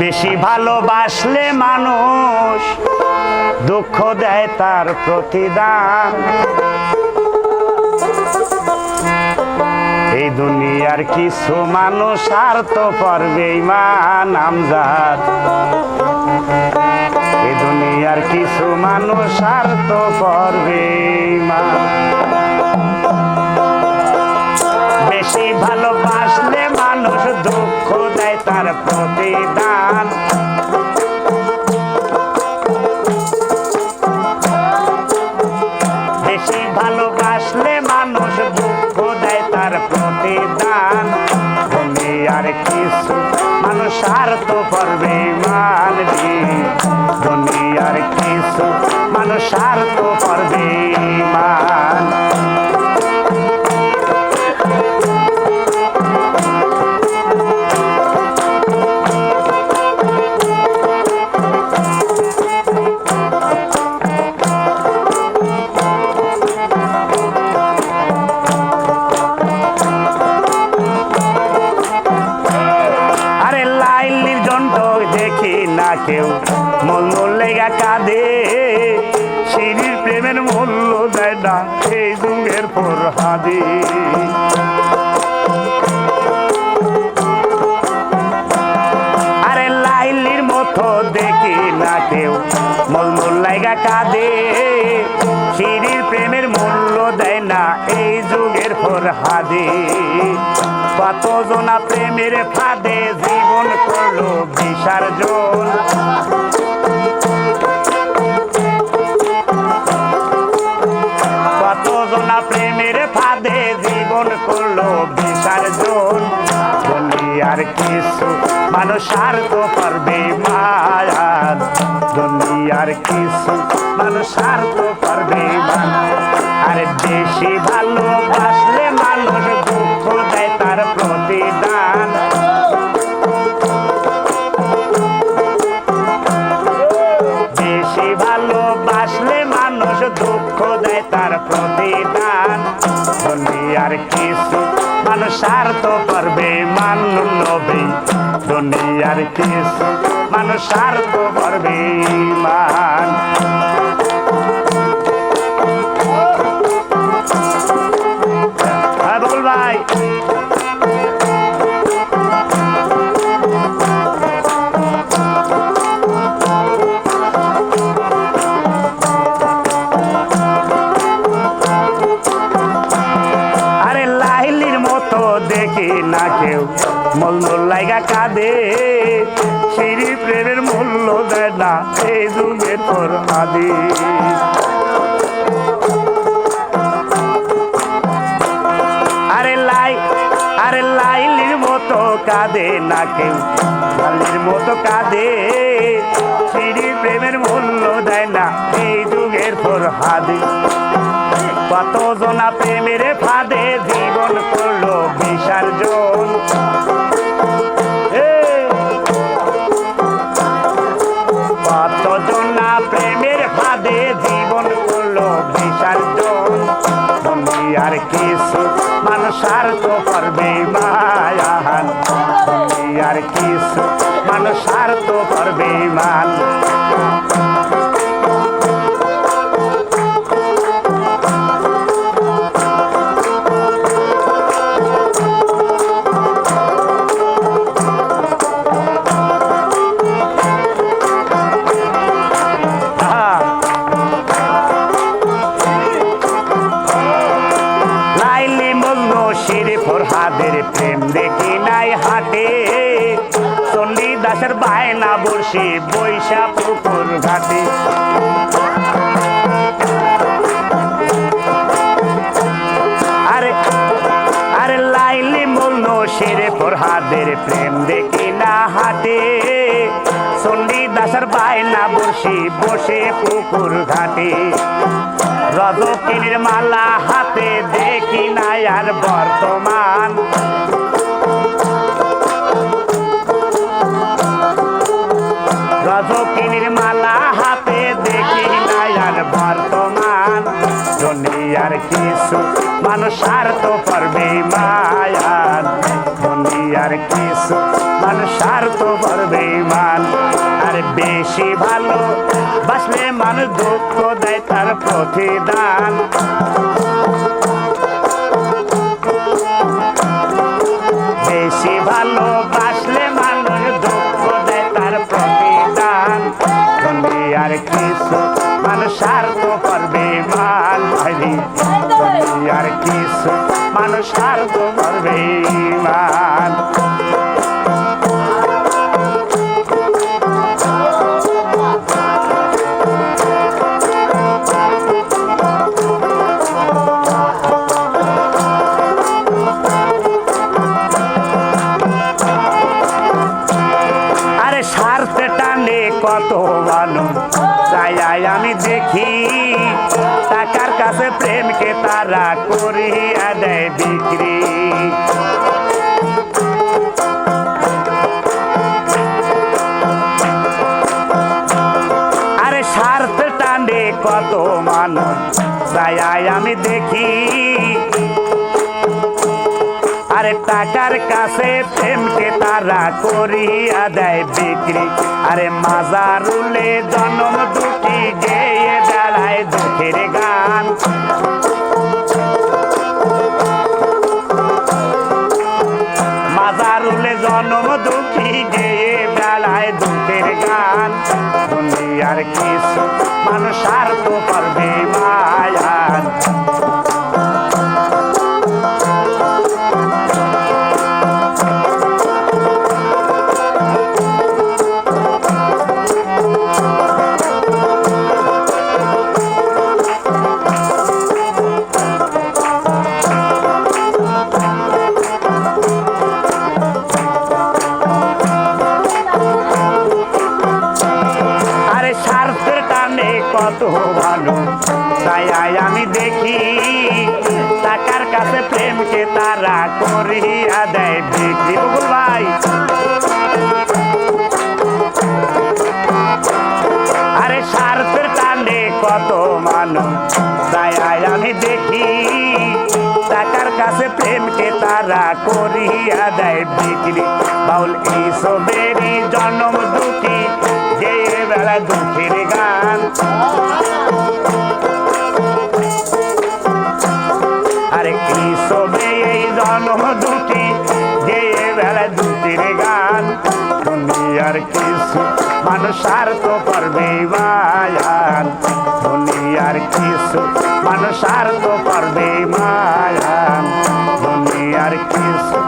বেশি ভালোবাসলে মানুষ দুঃখ দেয় তার প্রতিদান। এই দুনিয়ার কিছু মানুষ আর তো পারবে ইমান আমজাদ এই দুনিয়ার কিছু মানুষ আর তো পারবে বেশি ভালোবাসলে মানুষ প্রতিদান বেশি ভালোবাসলে মানুষ দুঃখ দেয় তার প্রতিদান। তুমি আর কিছু মানুষ আর তো নির্জন্ত দেখি না কেউ। মূল্য লেগা কাঁদে, সিঁড়ির প্রেমের মূল্য দেয় না এই যুগের পর হাদি আরে লাইলির মতো দেখি না কেউ। মূল্য লেগা কাঁদে, সিঁড়ির প্রেমের মূল্য দেয় না এই যুগের পর হাদি কতজনা প্রেমের ফাঁদে জীবন করল বিসর্জন কতজনা প্রেমের ফাঁদে জীবন করল বিসর্জন দুনিয়ার কিছু, মানুষ আর তো পারবে মায়ার। দুনিয়ার কিছু, মানুষ আর তো পারবে আর বেশি ভালোবাসলে মানুষ মানুষ করবে মানুষ নবী। দুনিয়ার কিছু মানুষ তো পারবে মান কাঁদে সিঁড়ি প্রেমের মূল্য দেয় না এই যুগের তোর আদি। আরে লাই, আরে লাইলির মতো কাঁদে না কেউ, লালির মতো কাঁদে। সিঁড়ি প্রেমের মূল্য দেয় না এই যুগের তোর হাদি কত জনা প্রেমের ফাঁদে মানুষ আর তো পারবে মান দাসের বায়না বসে বৈশা পুকুর ঘাটে। প্রেম দেখি না চন্ডী দাসের বায়না বসে বসে পুকুর ঘাটে। রজকিনীর মালা হাতে দেখি না আর বর্তমান। তো পারবে মায়ার। দুনিয়ার কিছু মানুষ স্বার্থ করবে মান। আর বেশি ভালো বাসলে মানুষ দুঃখ দেয় তার প্রতিদান। বেশি ভালো বাসলে মানুষ দুঃখ দেয় তার প্রতিদান। দুনিয়ার কিছু মানুষ স্বার্থ স্বার্থে টানে কত মানুষ? তাই আমি দেখি টাকার কাছে প্রেমকে তারা করিয়া দেয় বিক্রি? আরে স্বার্থ টানে কত মানুষ? তাই আমি দেখি টাকার কাছে প্রেমকে তারা করিয়া দেয় বিক্রি। আরে মাজারুলে জন্ম দুটি গেয়ে বেড়ায় দুঃখের গান। মাজারুলে জন্ম গেয়ে দুঃখের গান। কিছু মানুষ আর তো পারবে কত ভালো। তাই আমি দেখি, টাকার কাছে প্রেমকে তারা করিয়া দেয় বিক্রি ভাই। আরে স্বার্থের টানে কত মানুষ। তাই আমি দেখি, টাকার কাছে প্রেমকে তারা করিয়া দেয় বিক্রি বাউল এইসবেরই জন্ম দুঃখী যে বেলা দুঃখের আরে এইসবে এই জন্ম দুঃখী যে বেলা দুঃখের গান। দুনিয়ার কিছু মানুষ আর তো পারবে মায়ান। দুনিয়ার কিছু মানুষ আর তো পারবে মায়ান। দুনিয়ার কিছু